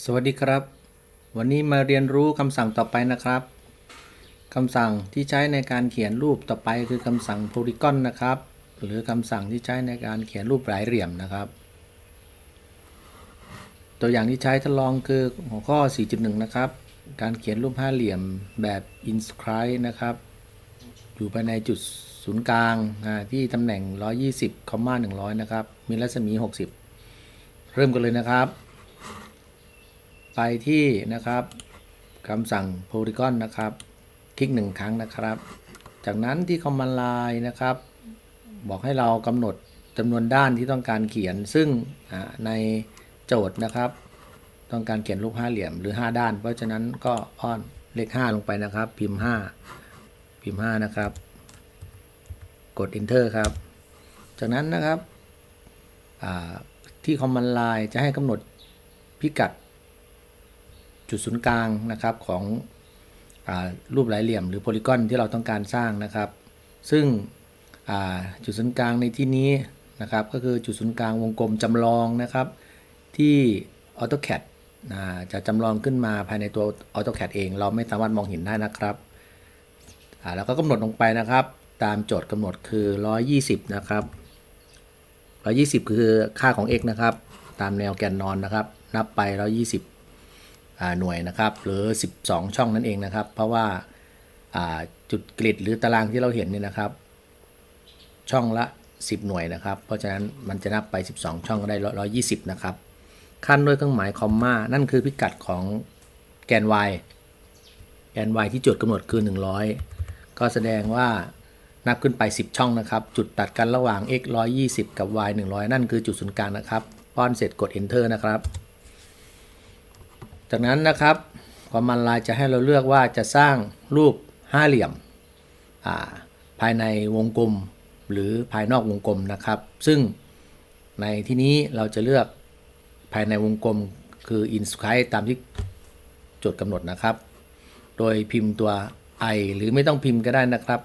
สวัสดีครับ วันนี้มาเรียนรู้คำสั่งต่อไปนะครับคำสั่งที่ใช้ในการเขียนรูปต่อไปคือคำสั่ง polygon นะครับ หรือคำสั่งที่ใช้ในการเขียนรูปหลายเหลี่ยมนะครับ ตัวอย่างที่ใช้ทดลองคือหัวข้อ 4.1 นะครับ การเขียนรูปห้าเหลี่ยมแบบ inscribe นะครับ อยู่ภายในจุดศูนย์กลางที่ตำแหน่ง 120 100 นะครับ มีรัศมี 60 เริ่มกันเลยนะครับ ไปที่นะครับคำสั่ง polygon นะครับ คลิกหนึ่งครั้งนะครับ จากนั้นที่ command line นะครับ บอกให้เรากำหนดจำนวนด้านที่ต้องการเขียน ซึ่งในโจทย์นะครับ ต้องการเขียนรูปห้าเหลี่ยมหรือ 5 ด้าน เพราะฉะนั้นก็อ้อนเลข 5 ลงไปนะครับ พิมพ์ 5 พิมพ์ 5 นะครับ กด enter ครับ จากนั้นนะครับที่ command line จะให้กำหนดพิกัด จุดศูนย์กลางนะครับของอรูปหลายเหลี่ยม หรือโพลีกอนที่เราต้องการสร้างนะครับ ซึ่งจุดศูนย์กลางในที่นี้นะครับก็คือจุดศูนย์กลางวงกลมจำลองนะครับ ที่ AutoCAD จะจำลองขึ้นมาภายในตัว AutoCAD เอง เราไม่สามารถมองเห็นได้นะครับแล้วก็กำหนดลงไปนะครับ ตามโจทย์กำหนดคือ 120 นะครับ 120 คือค่าของ x นะครับ ตามแนวแกนนอนนะครับ นับไป 120อ่า หน่วยนะครับ หรือ 12 ช่องนั่นเองนะครับ เพราะว่าจุดกริดหรือตารางที่เราเห็นนี่นะครับ ช่องละ 10 หน่วยนะครับ เพราะฉะนั้นมันจะนับไป 12 ช่องก็ได้ 120 นะครับขั้นด้วยเครื่องหมายคอมมา นั่นคือพิกัดของแกน y แกน y ที่จุดกำหนดคือ 100 ก็แสดงว่านับขึ้นไป 10 ช่องนะครับ จุดตัดกันระหว่าง x 120 กับ y 100 นั่นคือจุดศูนย์กลางนะครับ ป้อนเสร็จกด enter นะครับ จากนั้นนะครับความมันลายจะให้เราเลือกว่าจะสร้างรูปห้าเหลี่ยมาภายในวงกลมหรือภายนอกวงกลมนะครับ ซึ่งในที่นี้เราจะเลือกภายในวงกลมคือ inscribe ตามที่โจทย์กำหนดนะครับ โดยพิมพ์ตัว i หรือไม่ต้องพิมพ์ก็ได้นะครับ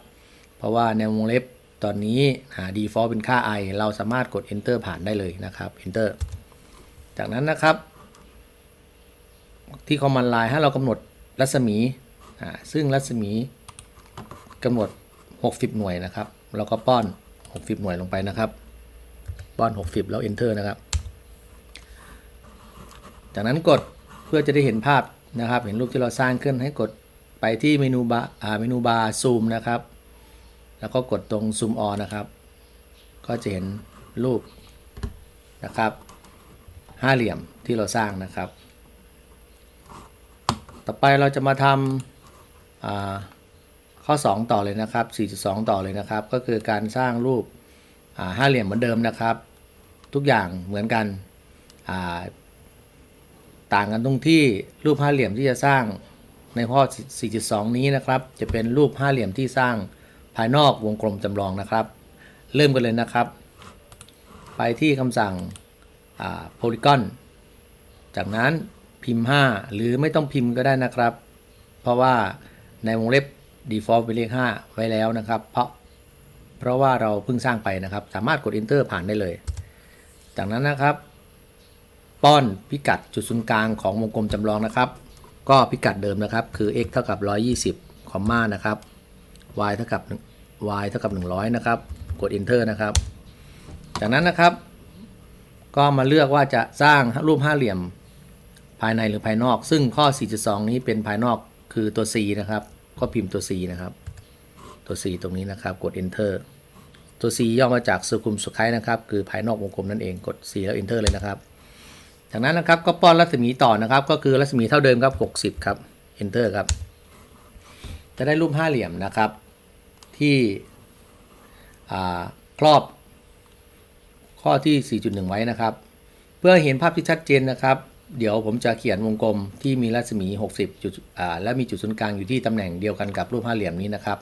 เพราะว่าในวงเล็บตอนนี้หา default เป็นค่า i เราสามารถกด enter ผ่านได้เลยนะครับ enter จากนั้นนะครับ ที่คอมมานด์ไลน์ให้เรากำหนดรัศมีอ่าซึ่งรัศมีกำหนด 60 หน่วยนะครับเราก็ป้อน 60 หน่วยลงไปนะครับ ป้อน 60 แล้ว enter นะครับ จากนั้นกดเพื่อจะได้เห็นภาพนะครับ เห็นรูปที่เราสร้างขึ้นให้กดไปที่เมนูบาร์เมนูบาร์ซูมนะครับ แล้วก็กดตรงซูมออนนะครับ ก็จะเห็นรูปนะครับ ห้าเหลี่ยมที่เราสร้างนะครับ ต่อไปเราจะมาทำข้อ 2 ต่อเลยนะครับ 4.2 ต่อเลยนะครับ ก็คือการสร้างรูปห้าเหลี่ยมเหมือนเดิมนะครับ ทุกอย่างเหมือนกันต่างกันตรงที่รูปห้าเหลี่ยมที่จะสร้างในข้อ 4.2 นี้นะครับ จะเป็นรูปห้าเหลี่ยมที่สร้างภายนอกวงกลมจำลองนะครับ เริ่มกันเลยนะครับ ไปที่คำสั่ง polygon จากนั้น พิมพ์ 5 หรือไม่ต้องพิมพ์ก็ได้นะครับ เพราะว่าในวงเล็บ default เป็นเลข 5 ไว้แล้วนะครับ เพราะเพราะว่าเราเพิ่งสร้างไปนะครับ สามารถกด enter ผ่านได้เลย จากนั้นนะครับ ป้อนพิกัดจุดศูนย์กลางของวงกลมจำลองนะครับ ก็พิกัดเดิมนะครับ คือ x เท่ากับ 120คอมมานะครับ y เท่ากับ y เท่ากับ 100 นะครับ กด enter นะครับ จากนั้นนะครับ ก็มาเลือกว่าจะสร้างรูปห้าเหลี่ยม ภายในหรือภายนอก ซึ่งข้อ 4.2 นี้เป็นภายนอกคือตัว C นะครับ ก็พิมพ์ตัว C นะครับ ตัว C ตรงนี้นะครับ กด enter ตัว C ย่อมาจาก circumscribe นะครับ คือภายนอกวงกลมนั่นเอง กด C แล้ว enter เลยนะครับ จากนั้นนะครับก็ป้อนรัศมีต่อนะครับ ก็คือรัศมีเท่าเดิมครับ 60 ครับ enter ครับ จะได้รูปห้าเหลี่ยมนะครับ ที่ครอบข้อที่ 4.1 ไว้นะครับ เพื่อเห็นภาพที่ชัดเจนนะครับ เดี๋ยวผมจะเขียนวงกลมที่มีรัศมี 60จุดอ่าและมีจุดศูนย์กลางอยู่ที่ตำแหน่งเดียวกันกับรูปห้าเหลี่ยมนี้นะครับ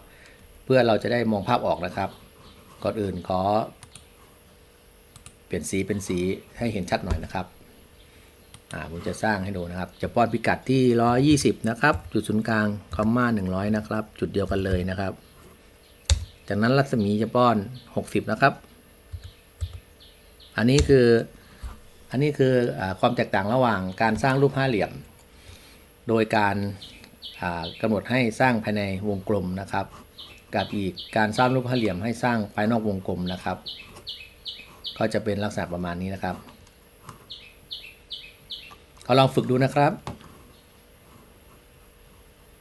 เพื่อเราจะได้มองภาพออกนะครับ ก่อนอื่นขอ เปลี่ยนสีเป็นสีให้เห็นชัดหน่อยนะครับอ่าผมจะสร้างให้ดูนะครับ จะป้อนพิกัดที่ 120 นะครับ จุดศูนย์กลางคอมมา100 นะครับ จุดเดียวกันเลยนะครับ จากนั้นรัศมีจะป้อน 60 นะครับ อันนี้คือ อันนี้คืออความแตกต่างระหว่างการสร้างรูปห้าเหลี่ยม โดยการอ่ากำหนดให้สร้างภายในวงกลมนะครับ กับอีกการสร้างรูปห้าเหลี่ยมให้สร้างภายนอกวงกลมนะครับ ก็จะเป็นลักษณะประมาณนี้นะครับ ก็ลองฝึกดูนะครับ